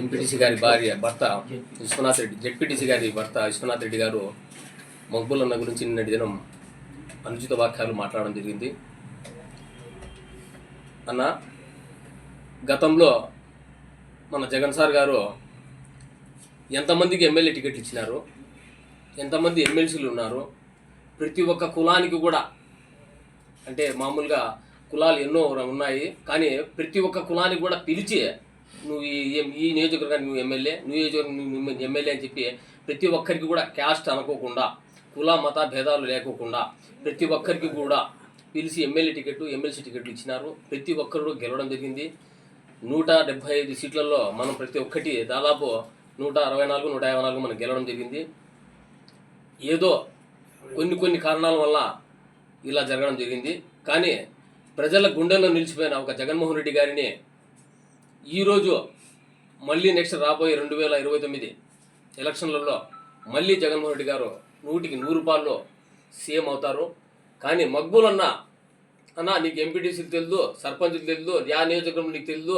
MPTC గారి భార్య భర్త విశ్వనాథ్ రెడ్డి జెడ్పీటీసీ గారి భర్త విశ్వనాథ్ రెడ్డి గారు మక్బులన్న గురించి నిన్నటి దినం అనుచిత వాక్యాలు మాట్లాడడం జరిగింది. అన్న గతంలో మన జగన్ సార్ గారు ఎంతమందికి ఎమ్మెల్యే టికెట్లు ఇచ్చినారు? ఎంతమంది ఎమ్మెల్సీలు ఉన్నారు? ప్రతి ఒక్క కులానికి కూడా అంటే మామూలుగా కులాలు ఎన్నో ఉన్నాయి కానీ ప్రతి ఒక్క కులానికి కూడా పిలిచి నువ్వు ఈ నియోజకవర్గానికి నువ్వు ఎమ్మెల్యే నువ్వు నియోజకవర్గం నువ్వు ఎమ్మెల్యే అని చెప్పి ప్రతి ఒక్కరికి కూడా క్యాస్ట్ అనుకోకుండా కుల మత భేదాలు లేకోకుండా ప్రతి ఒక్కరికి కూడా పిలిచి ఎమ్మెల్యే టికెట్ ఎమ్మెల్సీ టికెట్లు ఇచ్చినారు. ప్రతి ఒక్కరు గెలవడం జరిగింది. నూట డెబ్బై ఐదు సీట్లలో మనం ప్రతి ఒక్కటి దాదాపు నూట అరవై నాలుగు నూట యాభై నాలుగు మనం గెలవడం జరిగింది. ఏదో కొన్ని కొన్ని కారణాల వల్ల ఇలా జరగడం జరిగింది. కానీ ప్రజల గుండెల్లో నిలిచిపోయిన ఒక జగన్మోహన్ రెడ్డి గారిని ఈరోజు మళ్ళీ నెక్స్ట్ రాబోయే రెండు వేల ఇరవై తొమ్మిది ఎలక్షన్లలో మళ్ళీ జగన్మోహన్ రెడ్డి గారు నూటికి నూరు రూపాయల్లో సీఎం అవుతారు. కానీ మగ్బూలన్న అన్న నీకు ఎంపీటీసీలు తెలియదు సర్పంచులు తెలియదు యా నియోజకవర్గం నీకు తెలియదు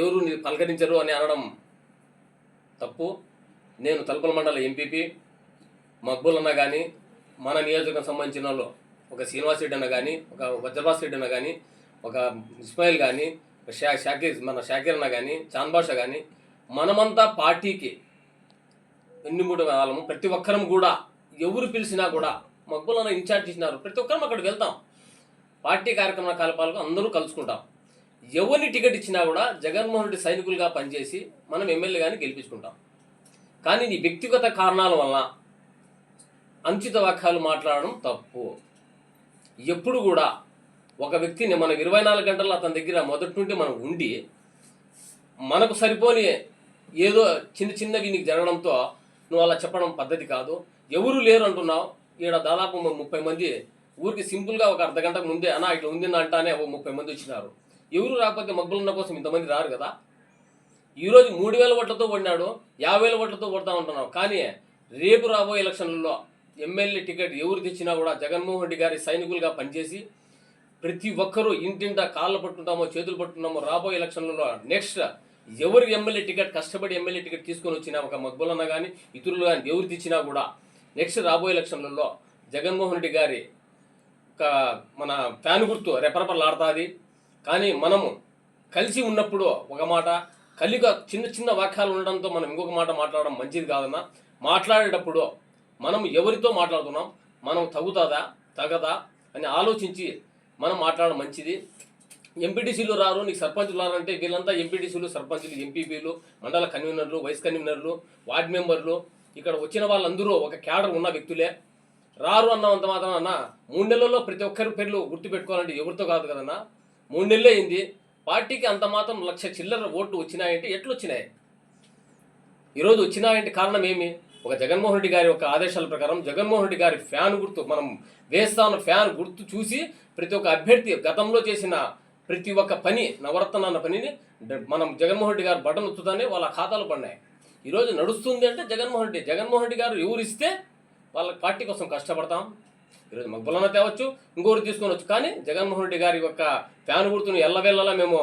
ఎవరు నీకు పలకరించరు అని అనడం తప్పు. నేను తలపల మండల ఎంపీపీ మక్బుల్ కానీ మన నియోజకవర్గం సంబంధించిన వాళ్ళు ఒక శ్రీనివాస్ రెడ్డి అన్న కానీ ఒక వజ్రభాస్ రెడ్డి అన్న కానీ ఒక ఇస్మాయిల్ కానీ షా షాకీర్ మన షాకీర్న కానీ చాన్బాష కానీ మనమంతా పార్టీకి ఎన్నిమూడు వాళ్ళము ప్రతి ఒక్కరం కూడా ఎవరు పిలిచినా కూడా మక్బుల్ ఇన్ఛార్జ్ ఇచ్చినారు ప్రతి ఒక్కరం అక్కడికి వెళ్తాం. పార్టీ కార్యక్రమ కలపాలకు అందరూ కలుసుకుంటాం. ఎవరిని టికెట్ ఇచ్చినా కూడా జగన్మోహన్ రెడ్డి సైనికులుగా పనిచేసి మనం ఎమ్మెల్యే కానీ గెలిపించుకుంటాం. కానీ నీ వ్యక్తిగత కారణాల వల్ల అంచిత వాక్యాలు మాట్లాడడం తప్పు. ఎప్పుడు కూడా ఒక వ్యక్తిని మనం ఇరవై నాలుగు గంటలు అతని దగ్గర మొదటి నుండి మనం ఉండి మనకు సరిపోని ఏదో చిన్న చిన్నవి నీకు జరగడంతో నువ్వు అలా చెప్పడం పద్ధతి కాదు. ఎవరు లేరు అంటున్నావు. ఈడ దాదాపు ముప్పై మంది ఊరికి సింపుల్గా ఒక అర్ధ గంటకు ముందే అన్నా ఇట్లా ఉంది అంటానే ఓ ముప్పై మంది వచ్చినారు. ఎవరు రాకపోతే మగ్గులున్న కోసం ఇంతమంది రారు కదా. ఈరోజు మూడు వేల ఓట్లతో పడినాడు యాభై వేల ఓట్లతో కొడతా ఉంటున్నావు. కానీ రేపు రాబోయే ఎలక్షన్లలో ఎమ్మెల్యే టికెట్ ఎవరు తెచ్చినా కూడా జగన్మోహన్ రెడ్డి గారి సైనికులుగా పనిచేసి ప్రతి ఒక్కరూ ఇంటింట కాళ్ళు పట్టుకుంటామో చేతులు పట్టుకున్నామో రాబోయే ఎలక్షన్లలో నెక్స్ట్ ఎవరు ఎమ్మెల్యే టికెట్ కష్టపడి ఎమ్మెల్యే టికెట్ తీసుకొని వచ్చినా ఒక మగ్బులన్న కానీ ఇతరులు కానీ ఎవరు తెచ్చినా కూడా నెక్స్ట్ రాబోయే ఎలక్షన్లలో జగన్మోహన్ రెడ్డి గారి మన ఫ్యాన్ గుర్తు రెపరెపలాడుతుంది. కానీ మనము కలిసి ఉన్నప్పుడు ఒక మాట కలిగ చిన్న చిన్న వాక్యాలు ఉండడంతో మనం ఇంకొక మాట మాట్లాడడం మంచిది కాదన్నా మాట్లాడేటప్పుడు మనం ఎవరితో మాట్లాడుతున్నాం మనం తగుతుందా తగదా అని ఆలోచించి మనం మాట్లాడడం మంచిది. ఎంపీటీసీలు రారు నీకు సర్పంచులు రారంటే వీళ్ళంతా ఎంపీటీసీలు సర్పంచులు ఎంపీపీలు మండల కన్వీనర్లు వైస్ కన్వీనర్లు వార్డు మెంబర్లు. ఇక్కడ వచ్చిన వాళ్ళందరూ ఒక క్యాడర్ ఉన్న వ్యక్తులే. రారు అన్నంత మాత్రం అన్న మూడు నెలల్లో ప్రతి ఒక్కరి పేర్లు గుర్తుపెట్టుకోవాలంటే ఎవరితో కాదు కదన్నా? మూడు నెలలే అయింది. పార్టీకి అంత మాత్రం లక్ష చిల్లర ఓట్లు వచ్చినాయంటే ఎట్లు వచ్చినాయి ఈరోజు వచ్చినాయంటే కారణం ఏమి? ఒక జగన్మోహన్ రెడ్డి గారి యొక్క ఆదేశాల ప్రకారం జగన్మోహన్ రెడ్డి గారి ఫ్యాన్ గుర్తు మనం వేస్తాన ఫ్యాన్ గుర్తు చూసి ప్రతి ఒక్క అభ్యర్థి గతంలో చేసిన ప్రతి ఒక్క పని నవరత్న అన్న పనిని మనం జగన్మోహన్ రెడ్డి గారు బటన్ ఉత్తుతానే వాళ్ళ ఖాతాలు పడినాయి. ఈరోజు నడుస్తుంది అంటే జగన్మోహన్ రెడ్డి జగన్మోహన్ రెడ్డి గారు ఎవరు ఇస్తే వాళ్ళ పార్టీ కోసం కష్టపడతాం. ఈరోజు మగ్బులన్న తేవచ్చు ఇంకోరు తీసుకొని వచ్చు. కానీ జగన్మోహన్ రెడ్డి గారి యొక్క ఫ్యాన్ గుర్తును ఎల్లవేళలా మేము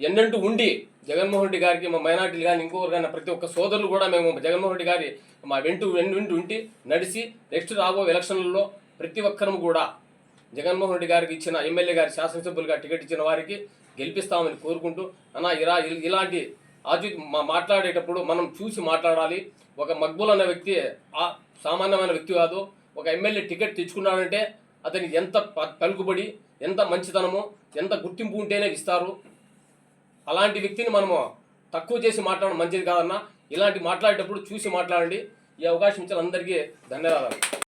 ఎన్నంటూ ఉండి జగన్మోహన్ రెడ్డి గారికి మా మైనార్టీలు కానీ ఇంకొకరు కానీ ప్రతి ఒక్క సోదరులు కూడా మేము జగన్మోహన్ రెడ్డి గారి మా వెంటు వెంటు వెంటు ఉండి నడిచి నెక్స్ట్ రాబో ఎలక్షన్లలో ప్రతి ఒక్కరూ కూడా జగన్మోహన్ రెడ్డి గారికి ఇచ్చిన ఎమ్మెల్యే గారి శాసనసభ్యులుగా టికెట్ ఇచ్చిన వారికి గెలిపిస్తామని కోరుకుంటూ అన్న ఇలా ఇలాంటి ఆజు మా మాట్లాడేటప్పుడు మనం చూసి మాట్లాడాలి. ఒక మక్బూల్ అన్న వ్యక్తి ఆ సామాన్యమైన వ్యక్తి కాదు. ఒక ఎమ్మెల్యే టికెట్ తెచ్చుకున్నాడంటే అతనికి ఎంత పలుకుబడి ఎంత మంచితనము ఎంత గుర్తింపు ఉంటేనే ఇస్తారు. అలాంటి వ్యక్తిని మనము తక్కువ చేసి మాట్లాడడం మంచిది కాదన్నా ఇలాంటి మాట్లాడేటప్పుడు చూసి మాట్లాడండి. ఈ అవకాశం ఇచ్చిన అందరికీ ధన్యవాదాలు.